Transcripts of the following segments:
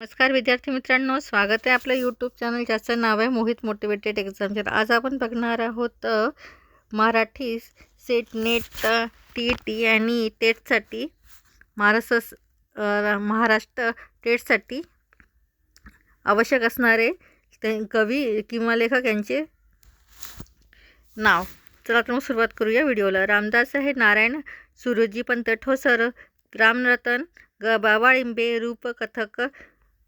नमस्कार विद्यार्थी मित्रांनो स्वागत आहे आपलं यूट्यूब चॅनल ज्याचं नाव आहे मोहित मोटिवेटेड एक्झामच्या आज आपण बघणार आहोत Marathi SET NET T T आणि टेटसाठी महाराष्ट्र महाराष्ट्र टेटसाठी आवश्यक असणारे ते कवी किंवा लेखक यांचे नाव. चला तर मग सुरुवात करूया व्हिडिओला. रामदास आहे नारायण सुरोजी पंत ठोसर रामरतन ग बावाळिंबे रूप कथक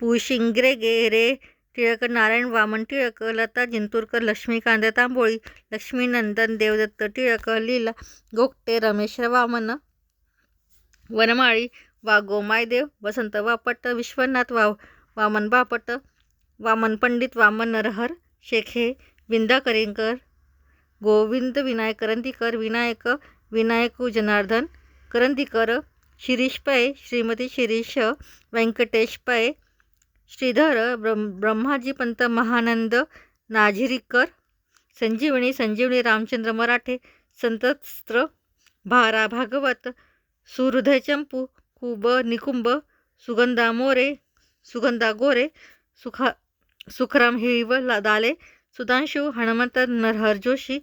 पु शिंगरे गेरे टिळक नारायण वामन टिळक लता जिंतूरकर लक्ष्मीकांत तांबोळी लक्ष्मीनंदन देवदत्त टिळक लीला गोगटे रमेश वामन वनमाळी वा गोमायदेव वसंत वापट विश्वनाथ वाव वामन बापट वामन पंडित वामन नरहर शेखे विंदा करेंकर गोविंद विनायक करंदीकर विनायक विनायक जनार्दन करंदीकर शिरीष पै श्रीमती शिरीष व्यंकटेश पै श्रीधर ब्रह्म ब्रह्माजी पंत महानंद नाझिरीकर संजीवनी संजीवनी रामचंद्र मराठे संतस्त्र भारा भागवत सुहृदय चंपू कुब निकुंब सुगंधा मोरे सुगंधा गोरे सुखा सुखराम हिळीव दाले सुधांशू हनुमंत नरहर जोशी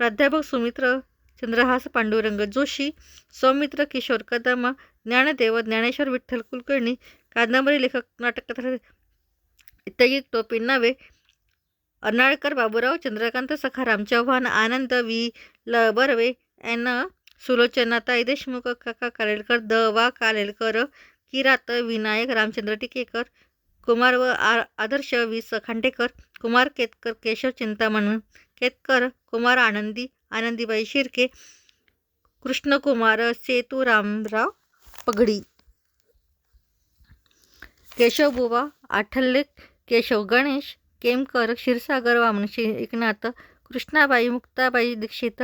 प्राध्यापक सुमित्र चंद्रहास पांडुरंग जोशी सौमित्र किशोर कदम ज्ञानदेव ज्ञानेश्वर विठ्ठल कुलकर्णी कादंबरी लेखक नाटककथा इत्यादी टोपी नावे अर्नाळकर बाबूराव चंद्रकांत सखाराम चव्हाण आनंद वी. ल. बर्वे एन. सुलोचनाताई देशमुख काका कालेलकर द. वा. कालेलकर किरात विनायक रामचंद्र टिकेकर कुमार व आ. आदर्श वि. स. खांडेकर कुमार केतकर केशव चिंतामण केतकर कुमार आनंदी आनंदीबाई शिर्के कृष्णकुमार सेतुरामराव पगडी. केशवबुवा आठल्ले केशव गणेश केमकर क्षीरसागर वामनशी एकनाथ कृष्णाबाई मुक्ताबाई दीक्षित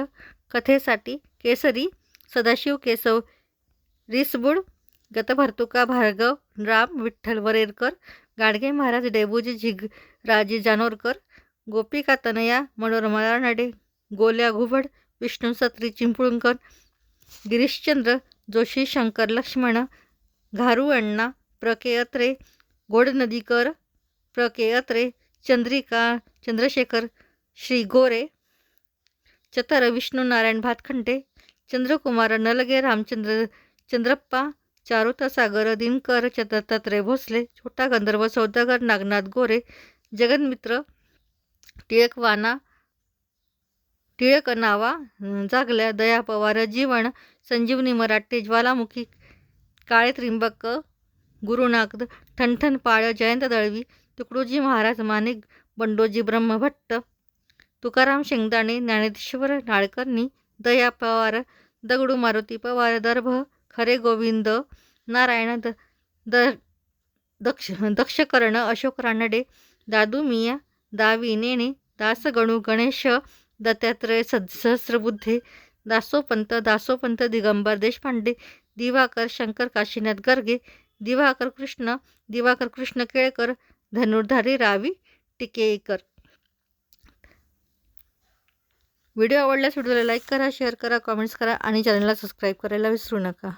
कथेसाठी केसरी सदाशिव केशव रिसबुड गतभर्तुका भार्गव राम विठ्ठल वरेरकर गाडगे महाराज डेबूजी झिग राजे जानोरकर गोपिका तनया मनोरमा रानडे गोल्या घुबड विष्णू सत्री चिंपळूणकर गिरीशचंद्र जोशी शंकर लक्ष्मण घारू अण्णा प्रके अत्रे गोड नदीकर प्रके अत्रे चंद्रिका चंद्रशेखर श्री गोरे चतर विष्णू नारायण भातखंडे चंद्रकुमार नलगे रामचंद्र चंद्रप्पा चारुता सागर दिनकर दत्तात्रय भोसले छोटा गंधर्व सौदागर नागनाथ गोरे जगन्मित्र टिळकवाना टिळक नावा जागल्या दया पवार जीवन संजीवनी मराठे ज्वालामुखी काळे त्रिंबक गुरुनाग ठणठण पाळ जयंत दळवी तुकडोजी महाराज माणिक बंडोजी ब्रह्मभट्ट तुकाराम शेंगदाणे ज्ञानेश्वर नाळकर्णी दया पवार दगडू मारुती पवार दर्भ खरे गोविंद नारायण द द दक्ष दक्षकर्ण अशोक रानडे दादू मिया दावी नेणे दासगणू गणेश दत्तात्रय सहस्रबुद्धे दासोपंत दासोपंत दिगंबर देशपांडे दिवाकर शंकर काशीनाथ गर्गे दिवाकर कृष्ण दिवाकर कृष्ण केळकर धनुर्धारी रावी टिकेकर. व्हिडिओ आवडल्यास व्हिडिओला लाईक करा शेअर करा कमेंट्स करा आणि चॅनलला सबस्क्राईब करायला विसरू नका.